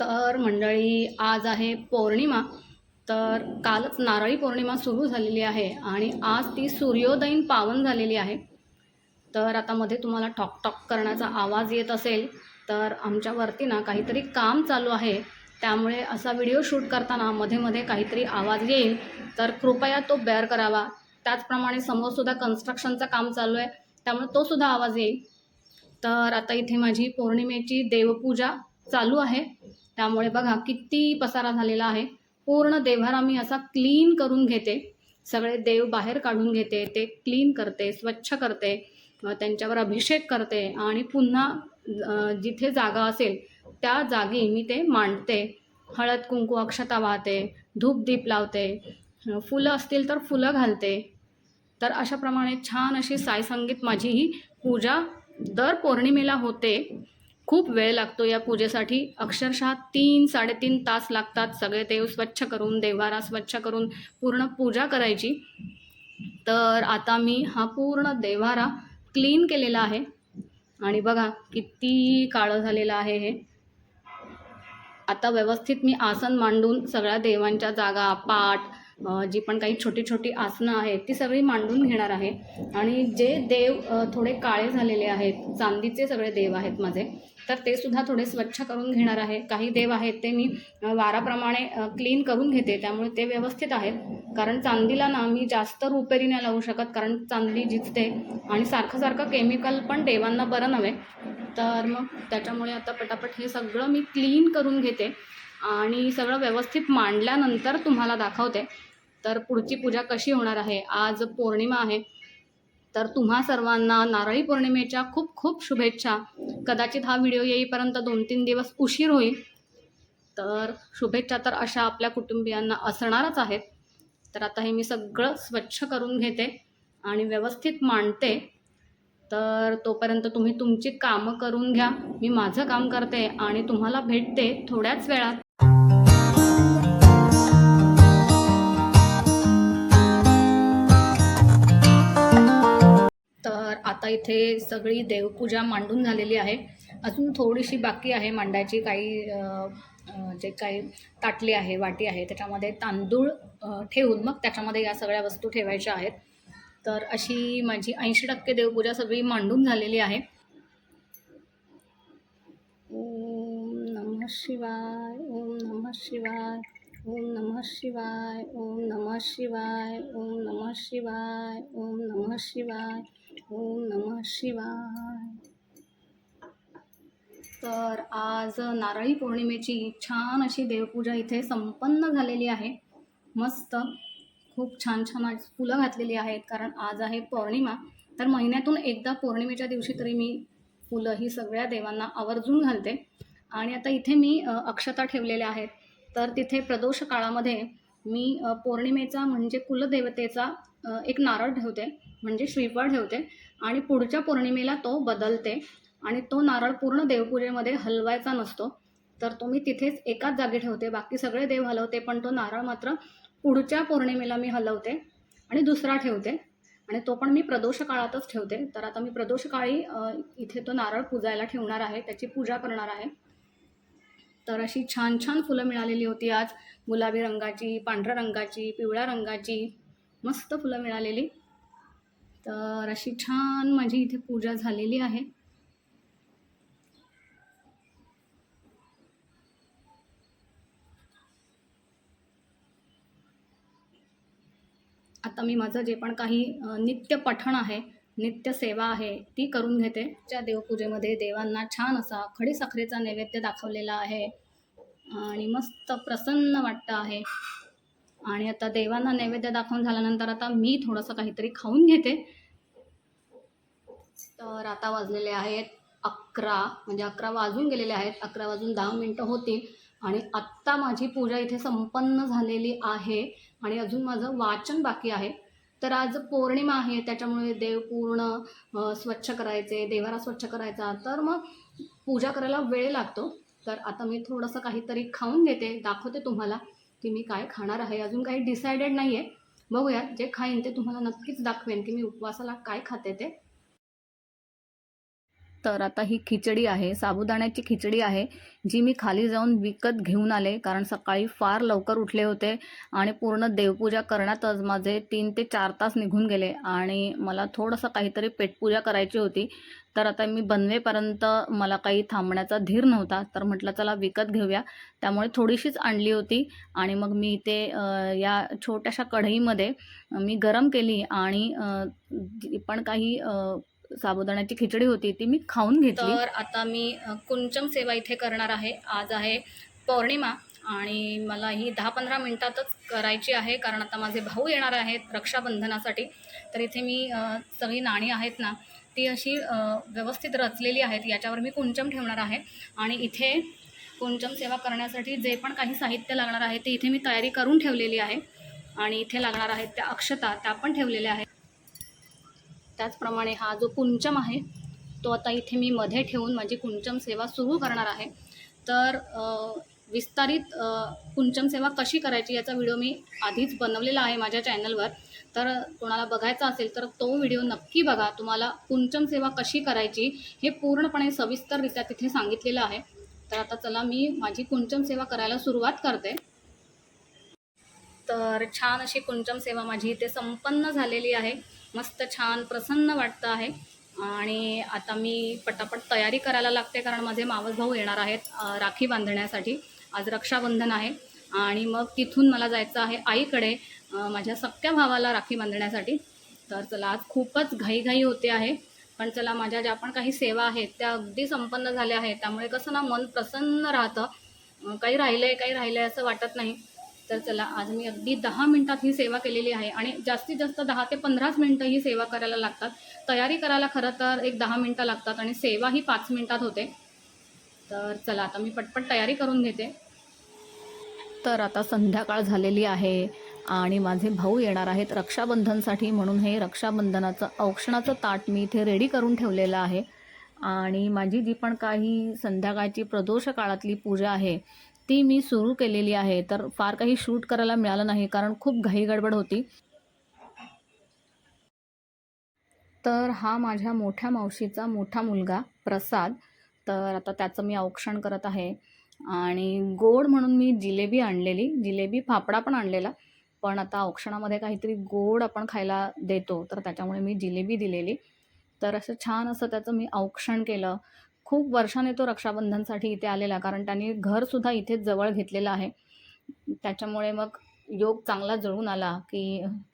तर मंडळी आज आहे पौर्णिमा. तर कालच नारळी पौर्णिमा सुरू झालेली आहे आणि आज ती सूर्योदयीन पावन झालेली आहे. तर आता मध्ये तुम्हाला टॉक टॉक करण्याचा आवाज येत असेल तर आमच्यावरती ना काहीतरी काम चालू आहे. त्यामुळे असा व्हिडिओ शूट करताना मध्ये मध्ये काहीतरी आवाज येईल. तर कृपया तो बेअर करावा. त्याचप्रमाणे समोरसुद्धा कन्स्ट्रक्शनचं काम चालू आहे. त्यामुळे तोसुद्धा आवाज येईल. तर आता इथे माझी पौर्णिमेची देवपूजा चालू आहे. त्यामुळे बघा किती पसारा झालेला आहे. पूर्ण देव्हारा मी असा क्लीन करून घेते. सगळे देव बाहेर काढून घेते ते क्लीन करते स्वच्छ करते त्यांच्यावर अभिषेक करते आणि पुन्हा जिथे जागा असेल त्या जागी मी ते मांडते. हळद कुंकू अक्षता वाहते धूप दीप लावते. फुलं असतील तर फुलं घालते. तर अशाप्रमाणे छान अशी साईसंगीत माझी ही पूजा दर पौर्णिमेला होते. खूप वेळ लागतो या पूजेसाठी. अक्षरशः तीन साडेतीन तास लागतात सगळे देव स्वच्छ करून देवारा स्वच्छ करून पूर्ण पूजा करायची. तर आता मी हा पूर्ण देवारा क्लीन केलेला आहे. आणि बघा किती काळं झालेलं आहे हे. आता व्यवस्थित मी आसन मांडून सगळ्या देवांच्या जागा पाठ जी पण काही छोटी छोटी आसनं आहेत ती सगळी मांडून घेणार आहे. आणि जे देव थोडे काळे झालेले आहेत चांदीचे सगळे देव आहेत माझे तर ते सुद्धा थोडे स्वच्छ करून घेणार आहे. काही देव आहेत ते मी वाराप्रमाणे क्लीन करून घेते. त्यामुळे ते व्यवस्थित आहेत. कारण चांदीला ना मी जास्त रुपेरी नाही लावू शकत. कारण चांदी झिजते आणि सारखं सारखं केमिकल पण देवांना बरं नव्हे. तर मग त्याच्यामुळे आता पटापट हे सगळं मी क्लीन करून घेते. आणि सगळं व्यवस्थित मांडल्यानंतर तुम्हाला दाखवते. तर पुढची पूजा कशी होणार आहे? आज पौर्णिमा आहे. तर तुम्हा सर्वांना नारळी पौर्णिमेच्या खूप खूप शुभेच्छा. कदाचित हा व्हिडिओ येईपर्यंत दोन तीन दिवस उशीर होईल. तर शुभेच्छा तर अशा आपल्या कुटुंबियांना असणारच आहेत. तर आता हे मी सगळं स्वच्छ करून घेते आणि व्यवस्थित मांडते. तर तोपर्यंत तुम्ही तुमची कामं करून घ्या. मी माझं काम करते आणि तुम्हाला भेटते थोड्याच वेळात. आता इथे सगळी देवपूजा मांडून झालेली आहे. अजून थोडीशी बाकी आहे मांडायची. काही जे काही ताटली आहे वाटी आहे त्याच्यामध्ये तांदूळ ठेवून मग त्याच्यामध्ये या सगळ्या वस्तू ठेवायच्या आहेत. तर अशी माझी ऐंशी टक्के देवपूजा सगळी मांडून झालेली आहे. ओम नमः शिवाय ओम नमः शिवाय ओम नमः शिवाय ओम नमः शिवाय ओम नमः शिवाय ओम नमः शिवाय. ओम नमः शिवाय. तर आज नारळी पौर्णिमेची छान अशी देवपूजा इथे संपन्न झालेली आहे. मस्त खूप छान छान आज फुलं घातलेली आहेत कारण आज आहे पौर्णिमा. तर महिन्यातून एकदा पौर्णिमेच्या दिवशी तरी मी फुलं ही सगळ्या देवांना आवर्जून घालते. आणि आता इथे मी अक्षता ठेवलेल्या आहेत. तर तिथे प्रदोष काळामध्ये मी पौर्णिमेचा म्हणजे कुलदेवतेचा एक नारळ ठेवते. म्हणजे श्रीफळ ठेवते आणि पुढच्या पौर्णिमेला तो बदलते आणि तो नारळ पूर्ण देवपूजेमध्ये हलवायचा नसतो. तर तो मी तिथेच एकाच जागी ठेवते. बाकी सगळे देव हलवते पण तो नारळ मात्र पुढच्या पौर्णिमेला मी हलवते आणि दुसरा ठेवते. आणि तो पण मी प्रदोष काळातच ठेवते. तर आता मी प्रदोष काळी इथे तो नारळ पूजायला ठेवणार आहे. त्याची पूजा करणार आहे. तर अशी छान छान फुलं मिळालेली होती आज. गुलाबी रंगाची पांढऱ्या रंगाची पिवळ्या रंगाची मस्त फुलं मिळालेली. तर अशी छान माझी इथे पूजा झालेली आहे. आता मी माझं जे पण काही नित्य पठण आहे नित्य सेवा आहे ती करून घेते. त्या देवपूजेमध्ये देवांना छान असा खडी साखरेचा नैवेद्य दाखवलेला आहे. आणि मस्त प्रसन्न वाटतं आहे. आणि आता देवांना नैवेद्य दाखवून झाल्यानंतर आता मी थोडंसं काहीतरी खाऊन घेते. तर आता वाजलेले आहेत अकरा म्हणजे अकरा वाजून गेलेले आहेत. अकरा वाजून दहा मिनटं होतील आणि आत्ता माझी पूजा इथे संपन्न झालेली आहे आणि अजून माझं वाचन बाकी आहे. तर आज पौर्णिमा आहे त्याच्यामुळे देव पूर्ण स्वच्छ करायचे देवारा स्वच्छ करायचा. तर मग पूजा करायला वेळ लागतो. तर आता मी थोडंसं काहीतरी खाऊन घेते दाखवते तुम्हाला. की मी काय खाणार आहे अजून काही डिसायडेड नाही आहे बघूयात जे खाईन ते तुम्हाला नक्कीच दाखवेन की मी उपवासाला काय खाते ते. तर आता ही खिचडी आहे साबुदाण्याची खिचडी आहे जी मी खाली जाऊन विकत घेऊन आले कारण सकाळी फार लवकर उठले होते आणि पूर्ण देवपूजा करण्यातच माझे तीन ते चार तास निघून गेले आणि मला थोडंसं काहीतरी पेटपूजा करायची होती. तर आता मी बनवेपर्यंत मला काही थांबण्याचा धीर नव्हता तर म्हटलं चला विकत घेऊया. त्यामुळे थोडीशीच आणली होती आणि मग मी ते या छोट्याशा कढईमध्ये मी गरम केली आणि पण काही साबुदाण्याची खिचडी होती ती मी खाऊन घेतली. तर आता मी कुंचम सेवा इथे करणार आहे. आज आहे पौर्णिमा आणि मला ही दहा पंधरा मिनटातच करायची आहे कारण आता माझे भाऊ येणार आहेत रक्षाबंधनासाठी. तर इथे मी सगळी नाणी आहेत ना ती अशी व्यवस्थित रचलेली आहेत. याच्यावर मी कुंचम ठेवणार आहे. आणि इथे कुंचम सेवा करण्यासाठी जे पण काही साहित्य लागणार आहे ते इथे मी तयारी करून ठेवलेली आहे. आणि इथे लागणार आहेत त्या अक्षता त्या पण ठेवलेल्या आहेत. त्याचप्रमाणे हा जो कुंचम आहे तो आता इथे मी मध्ये ठेवून माझी कुंचम सेवा सुरू करणार आहे. तर विस्तारित कुंचम सेवा कशी करायची याचा व्हिडिओ मी आधीच बनवलेला आहे माझ्या चॅनलवर. तर कोणाला बघायचा असेल तर तो व्हिडिओ नक्की बघा. तुम्हाला कुंचम सेवा कशी करायची हे पूर्णपणे सविस्तररित्या तिथे सांगितलेलं आहे. तर आता चला मी माझी कुंचम सेवा करायला सुरुवात करते. तर छान अशी कुंचम सेवा माझी इथे संपन्न झालेली आहे. मस्त छान प्रसन्न वाटतं आहे. आणि आता मी पटापट तयारी करायला लागते कारण माझे मावस भाऊ येणार आहेत राखी बांधण्यासाठी. आज रक्षाबंधन आहे आणि मग तिथून मला जायचं आहे आईकडे माझ्या सख्या भावाला राखी बांधण्यासाठी. तर चला आज खूपच घाईघाई होते आहे. पण चला माझ्या ज्या पण काही सेवा आहेत त्या अगदी संपन्न झाल्या आहेत. त्यामुळे कसं ना मन प्रसन्न राहतं. काही राहिलं आहे काही राहिलं आहे असं वाटत नाही. तर चला आज मी अगदी दहा मिनटात ही सेवा केलेली आहे आणि जास्तीत जास्त दहा ते पंधराच मिनटं ही सेवा करायला लागतात. तयारी करायला खरं तर एक दहा मिनटं लागतात आणि सेवा ही पाच मिनटात होते. तर चला आता मी पटपट तयारी करून घेते. तर आता संध्याकाळ झालेली आहे आणि माझे भाऊ येणार आहेत रक्षाबंधनसाठी म्हणून हे रक्षाबंधनाचं औक्षणाचं ताट मी इथे रेडी करून ठेवलेलं आहे. आणि माझी जी पण काही संध्याकाळची प्रदोष काळातली पूजा आहे ती मी सुरू केलेली आहे. तर फार काही शूट करायला मिळालं नाही कारण खूप घाई गडबड होती. तर हा माझ्या मोठ्या मावशीचा मोठा मुलगा प्रसाद. तर आता त्याचं मी औक्षण करत आहे. आणि गोड म्हणून मी जिलेबी आणलेली. जिलेबी फाफडा पण आणलेला. पण आता औक्षणामध्ये काहीतरी गोड आपण खायला देतो. तर त्याच्यामुळे मी जिलेबी दिलेली. तर असं छान असं त्याचं मी औक्षण केलं. खूप वर्षाने तो रक्षाबंधनसाठी इथे आलेला कारण त्यांनी घरसुद्धा इथेच जवळ घेतलेलं आहे. त्याच्यामुळे मग योग चांगला जुळून आला की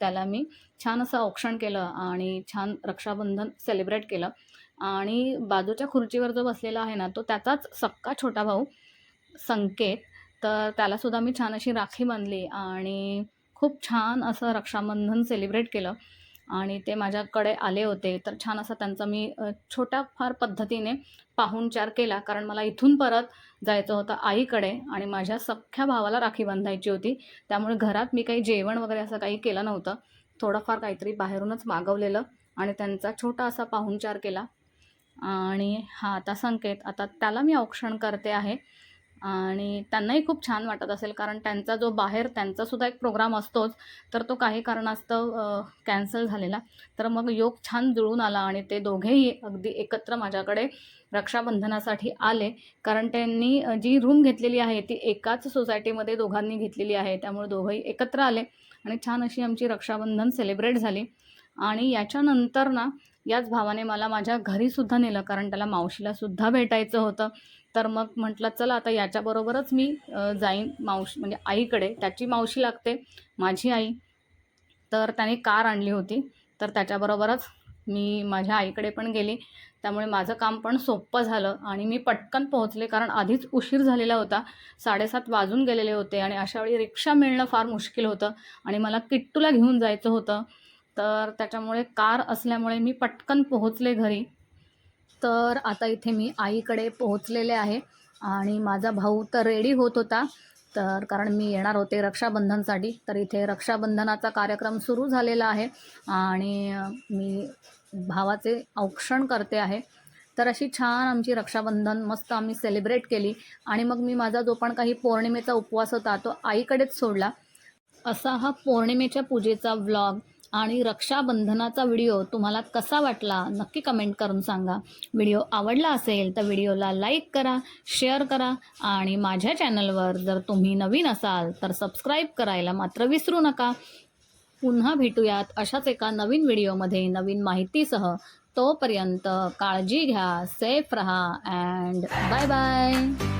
त्याला मी छान असं औक्षण केलं आणि छान रक्षाबंधन सेलिब्रेट केलं. आणि बाजूच्या खुर्चीवर जो बसलेला आहे ना तो त्याचाच सक्का छोटा भाऊ संकेत. तर त्यालासुद्धा मी छान अशी राखी बांधली आणि खूप छान असं रक्षाबंधन सेलिब्रेट केलं. आणि ते माझ्याकडे आले होते. तर छान असं त्यांचा मी छोट्या फार पद्धतीने पाहुणचार केला. कारण मला इथून परत जायचं होतं आईकडे आणि माझ्या सख्ख्या भावाला राखी बांधायची होती. त्यामुळे घरात मी काही जेवण वगैरे असं काही केलं नव्हतं. थोडंफार काहीतरी बाहेरूनच मागवलेलं आणि त्यांचा छोटा असा पाहुणचार केला. आणि हा आता संकेत. आता त्याला मी औक्षण करते आहे. आणि त्यांनाही खूप छान वाटत असेल कारण त्यांचा जो बाहेर त्यांचासुद्धा एक प्रोग्राम असतोच तर तो काही कारणास्तव कॅन्सल झालेला. तर मग योग छान जुळून आला आणि ते दोघेही अगदी एकत्र माझ्याकडे रक्षाबंधनासाठी आले कारण त्यांनी जी रूम घेतलेली आहे ती एकाच सोसायटीमध्ये दोघांनी घेतलेली आहे त्यामुळे दोघंही एकत्र आले आणि छान अशी आमची रक्षाबंधन सेलिब्रेट झाली. आणि याच्यानंतर ना याच भावाने मला माझ्या घरीसुद्धा नेलं कारण त्याला मावशीलासुद्धा भेटायचं होतं. तर मग म्हटलं चला आता याच्याबरोबरच मी जाईन मावशी म्हणजे आईकडे. त्याची मावशी लागते माझी आई. तर त्याने कार आणली होती. तर त्याच्याबरोबरच मी माझ्या आईकडे पण गेली. त्यामुळे माझं काम पण सोपं झालं आणि मी पटकन पोहोचले कारण आधीच उशीर झालेला होता. साडेसात वाजून गेलेले होते आणि अशावेळी रिक्षा मिळणं फार मुश्किल होतं आणि मला किट्टूला घेऊन जायचं होतं. तर त्याच्यामुळे कार असल्यामुळे मी पटकन पोहोचले घरी. तर आता इथे मी आईकडे पोहोचलेले आहे आणि माझा भाऊ तर रेडी होत होता. तर कारण मी येणार होते रक्षाबंधनसाठी तर इथे रक्षाबंधनाचा कार्यक्रम सुरू झालेला आहे आणि मी भावाचे औक्षण करते आहे. तर अशी छान आमची रक्षाबंधन मस्त आम्ही सेलिब्रेट केली आणि मग मी माझा जो पण काही पौर्णिमेचा उपवास होता तो आईकडेच सोडला. असा हा पौर्णिमेच्या पूजेचा व्लॉग आणि रक्षाबंधनाचा व्हिडिओ तुम्हाला कसा वाटला नक्की कमेंट करून सांगा. व्हिडिओ आवडला असेल तर व्हिडिओला लाईक करा शेअर करा आणि माझ्या चॅनलवर जर तुम्ही नवीन असाल तर सबस्क्राईब करायला मात्र विसरू नका. पुन्हा भेटूयात अशाच एका नवीन व्हिडिओमध्ये नवीन माहितीसह. तोपर्यंत काळजी घ्या सेफ रहा अँड बाय बाय.